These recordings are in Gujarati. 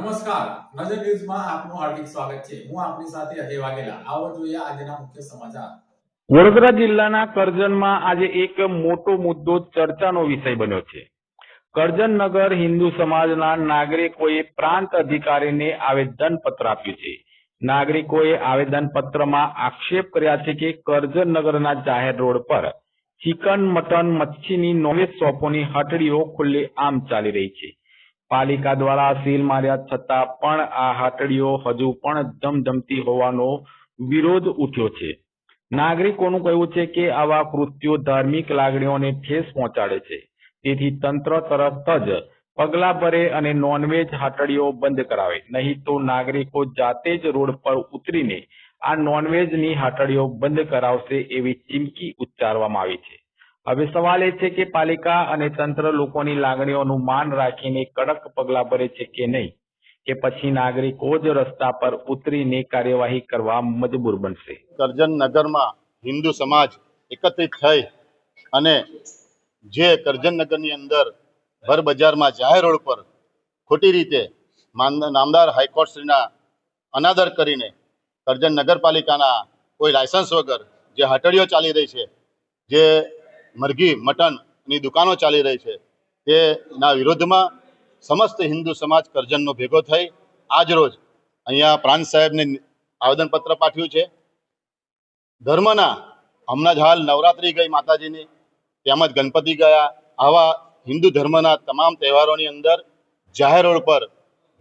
નમસ્કાર. નજર ન્યૂઝમાં આપનું હાર્દિક સ્વાગત છે. હું આપની સાથે અજય વાઘેલા. આવો જોઈએ આજના મુખ્ય સમાચાર. વડોદરા જિલ્લાના કરજણમાં આજે એક મોટો મુદ્દો ચર્ચાનો વિષય બન્યો છે. કરજણ નગર હિન્દુ સમાજના નાગરિકોએ પ્રાંત અધિકારીને આવેદન પત્ર આપ્યું છે. નાગરિકોએ આવેદન પત્રમાં આક્ષેપ કર્યા છે કે કરજણ નગરના જાહેર રોડ પર ચિકન, મટન, મચ્છીની નોવેજ શોપોની હટડીઓ ખુલ્લે આમ ચાલી રહી છે. પાલિકા દ્વારા સીલ માર્યા છતાં પણ આ હાટડીઓ હજુ પણ ધમધમતી હોવાનો વિરોધ ઉઠ્યો છે. નાગરિકોનું કહેવું છે કે આવા કૃત્યો ધાર્મિક લાગણીઓને ઠેસ પહોંચાડે છે. તેથી તંત્ર તરત જ પગલા ભરે અને નોનવેજ હાટડીઓ બંધ કરાવે. નહીં તો નાગરિકો જાતે જ રોડ પર ઉતરીને આ નોનવેજની હાટડીઓ બંધ કરાવશે એવી ચીમકી ઉચ્ચારવામાં આવી છે. હવે સવાલ એ છે કે પાલિકા અને તંત્ર લોકોની લાગણીઓનું માન રાખીને કડક પગલાં ભરે છે કે નહીં? કે પછી નાગરિકો જ રસ્તા પર ઉતરીને કાર્યવાહી કરવા મજબૂર બનશે? કરજણ નગરમાં હિન્દુ સમાજ એકત્રિત થઈ અને જે કરજણ નગરની અંદર ભર બજારમાં જાહેર રોડ પર ખોટી રીતે નામદાર હાઈકોર્ટશ્રીના અનાદર કરીને કરજણ નગરપાલિકાના કોઈ લાયસન્સ વગર જે હટડીઓ ચાલી રહી છે, જે મરઘી, મટનની દુકાનો ચાલી રહી છે. તેના વિરોધમાં સમસ્ત હિન્દુ સમાજ કરજણનો ભેગો થઈ આજ રોજ અહીંયા પ્રાંત સાહેબને આવેદનપત્ર પાઠવ્યું છે. ધર્મના હમણાં જ હાલ નવરાત્રિ ગઈ માતાજીની. તેમજ ગણપતિ ગયા. આવા હિન્દુ ધર્મના તમામ તહેવારોની અંદર જાહેર રોડ પર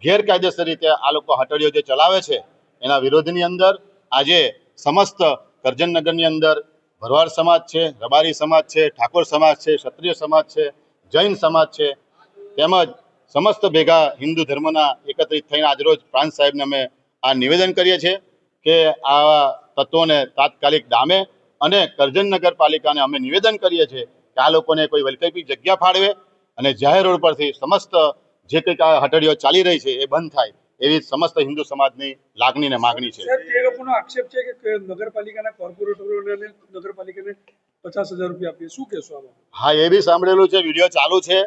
ગેરકાયદેસર રીતે આ લોકો હટડીઓ જે ચલાવે છે, એના વિરોધની અંદર આજે સમસ્ત કરજણ નગરની અંદર ભરવાડ સમાજ છે, રબારી સમાજ છે, ઠાકોર સમાજ છે, ક્ષત્રિય સમાજ છે, જૈન સમાજ છે, તેમજ સમસ્ત ભેગા હિન્દુ ધર્મના એકત્રિત થઈને આજરોજ પ્રાંત સાહેબને અમે આ નિવેદન કરીએ છીએ કે આવા તત્વોને તાત્કાલિક ડામે અને કરજણ નગરપાલિકાને અમે નિવેદન કરીએ છીએ કે આ લોકોને કોઈ વૈકલ્પિક જગ્યા ફાળવે અને જાહેર રોડ પરથી સમસ્ત જે કંઈક આ હટડીઓ ચાલી રહી છે એ બંધ થાય. એવી સમસ્ત હિન્દુ સમાજની લાગણી ને માગણી છે. તે લોકોનો આક્ષેપ છે કે નગરપાલિકાના કોર્પોરેટરોને નગરપાલિકાને પચાસ હજાર રૂપિયા આપીએ. શું કહેશો હા એ બી સાંભળેલું છે વીડિયો ચાલુ છે.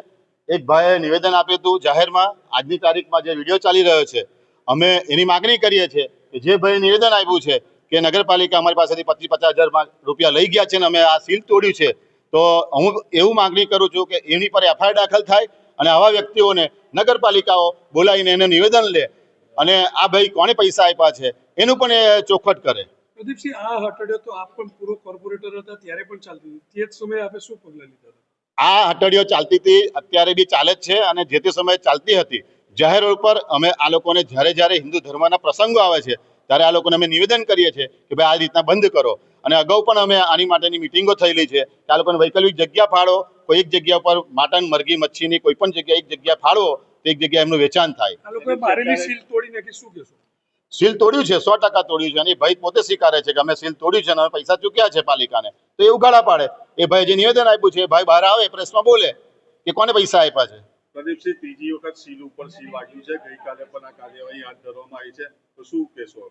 એક ભાઈએ નિવેદન આપ્યું હતું જાહેરમાં આજની તારીખમાં જે વીડિયો ચાલી રહ્યો છે અમે એની માગણી કરીએ છીએ કે જે ભાઈએ નિવેદન આપ્યું છે કે નગરપાલિકા અમારી પાસેથી પચીસ પચાસ હજાર રૂપિયા લઈ ગયા છે ને અમે આ સીલ તોડ્યું છે તો હું એવું માગણી કરું છું કે એની પર એફઆઈઆર દાખલ થાય અને આવા વ્યક્તિઓને નગરપાલિકાઓ બોલાવીને એને નિવેદન લે. અને આ ભાઈ કોને પૈસા આપ્યા છે? એનું પણ એ ચોખવટ કરે. પ્રદીપસિંહ આ હટડ્યો તો આપ પણ પૂરો કોર્પોરેટર હતા ત્યારે પણ ચાલતી હતી. તે જ સમયે આપે શું પગલાં લીધા આ હટડીઓ ચાલતી હતી અત્યારે બી ચાલે જ છે અને જે તે સમયે ચાલતી હતી જાહેર રોડ પર અમે આ લોકોને જ્યારે જ્યારે હિન્દુ ધર્મના પ્રસંગો આવે છે ત્યારે આ લોકોને અમે નિવેદન કરીએ છીએ કે ભાઈ આ રીતના બંધ કરો. અને અગાઉ પણ અમે આની માટેની મિટિંગો થયેલી છે કે આ લોકોને વૈકલ્પિક જગ્યા ફાળો કોઈ એક જગ્યા પર માટન મરઘી મચ્છીની કોઈ પણ જગ્યાએ એક જગ્યા ફાળવો એક જગ્યાએ એમનું વેચાણ થાય. સીલ તોડી નાખી શું કહેશો? સીલ તોડ્યું છે સો ટકા તોડ્યું છે અને ભાઈ પોતે સ્વીકારે છે કે અમે સીલ તોડ્યું છે અને અમે પૈસા ચૂક્યા છે પાલિકાને. તો એ ઉગાડા પાડે. એ ભાઈ જે નિવેદન આપ્યું છે એ ભાઈ બહાર આવે પ્રેસમાં બોલે કે કોને પૈસા આપ્યા છે? પ્રદીપસિંહ ત્રીજી વખત સીલ ઉપર સીલ વાગ્યું છે ગઈકાલે પણ આ કાર્યવાહી હાથ ધરવામાં આવી છે. તો શું કહેશો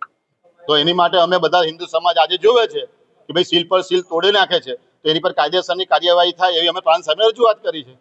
તો એની માટે અમે બધા હિન્દુ સમાજ આજે જોવે છે કે ભાઈ સીલ પર સીલ તોડી નાખે છે. તો એની પર કાયદેસરની કાર્યવાહી થાય એવી અમે પ્રાંત સામે રજૂઆત કરી છે.